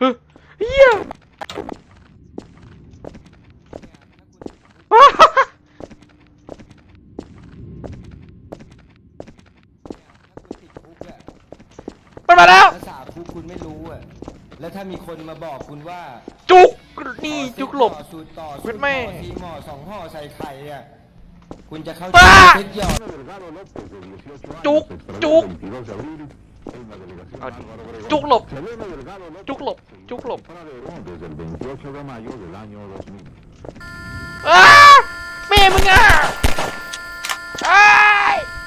응? าวอ้าวอ้าวอ้าวเฮ้ยเฮียอ้าวติดคุกอะมันมาแล้ว ภาษาคุกคุณไม่รู้อะแล้วถ้ามีคนมาบอกคุณว่าจุก นี่จุกหลบ ต่อสูตรต่อเว้สูยตรแม่ ห่อทีหม้อสองห่อใส่ไข่อะคุณจะเข้าใจป้าเช็คหยอด จุก จุกเอาดิ จุกหลบ จุกหลบ จุกหลบอ้าแม่มึงอะอ้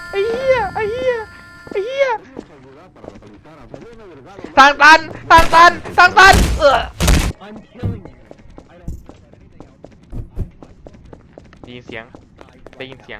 ไอ้เหี้ยไอ้เหี้ยไอ้เหี้ยทางตันทางตันทางตันเออได้ยินเสียง ได้ยินเสียง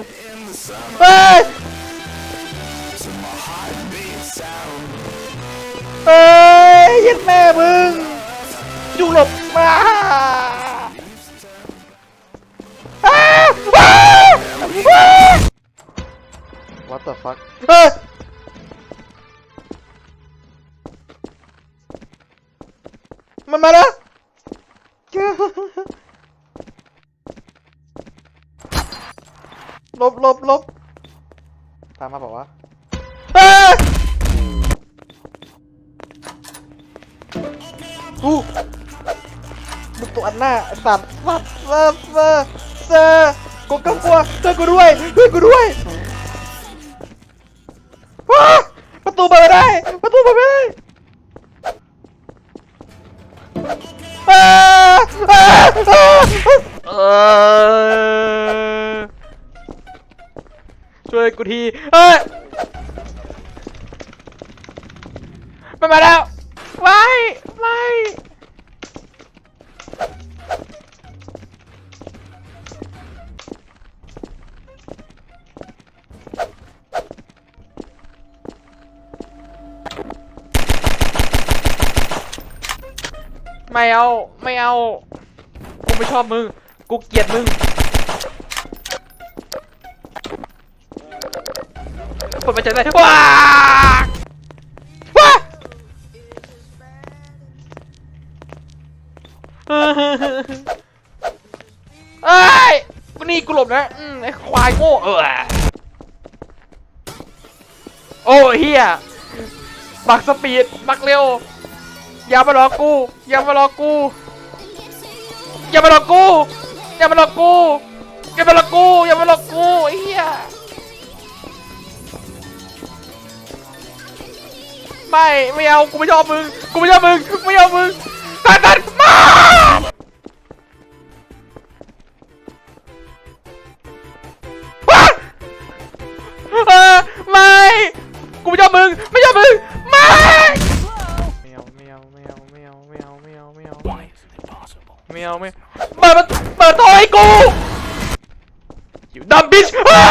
ยเฮ้ยยัดแม่มึงอยู่หลบมาวอ้าวอ้าว What the fuck เฮ้ยมันมาแล้ว ลบลบลบตามมาบอกว่าอู้มึงตัวอันหน้าสัตว์สัตว์เซอร์เซอร์เซอร์กูก็กลัวช่วยกูด้วยช่วยกูด้วยประตูเปิดไม่ได้ประตูเปิด ช่วยกูทีเฮ้ยมันมาแล้วไม่ไม่ไม่เอา ไม่เอา กูไม่ชอบมึง กูเกลียดมึง เปิดไปเจอได้ว้าว้าเอ้ยนี่กูหลบนะอืมไอ้ควายโง่เออโอ้เฮียบักสปีดบักเร็ว อย่ามาหลอกกู อย่ามาหลอกกู อย่ามาหลอกกู อย่ามาหลอกกู อย่ามาหลอกกู อย่ามาหลอกกูไอ้เฮีย ไม่ไม่เอากูไม่ชอบมึงกูไม่ชอบมึงไม่เอามึงตัดตัดมาว้าเออไม่กูไม่ชอบมึงไม่ชอบมึงไม่ไม่เอาไม่เอาไม่เอาไม่เอาไม่เอาไม่เอาไม่เอาไม่เอาไม่เปิดประตูเปิดท่อให้กูอยู่ดัมบิช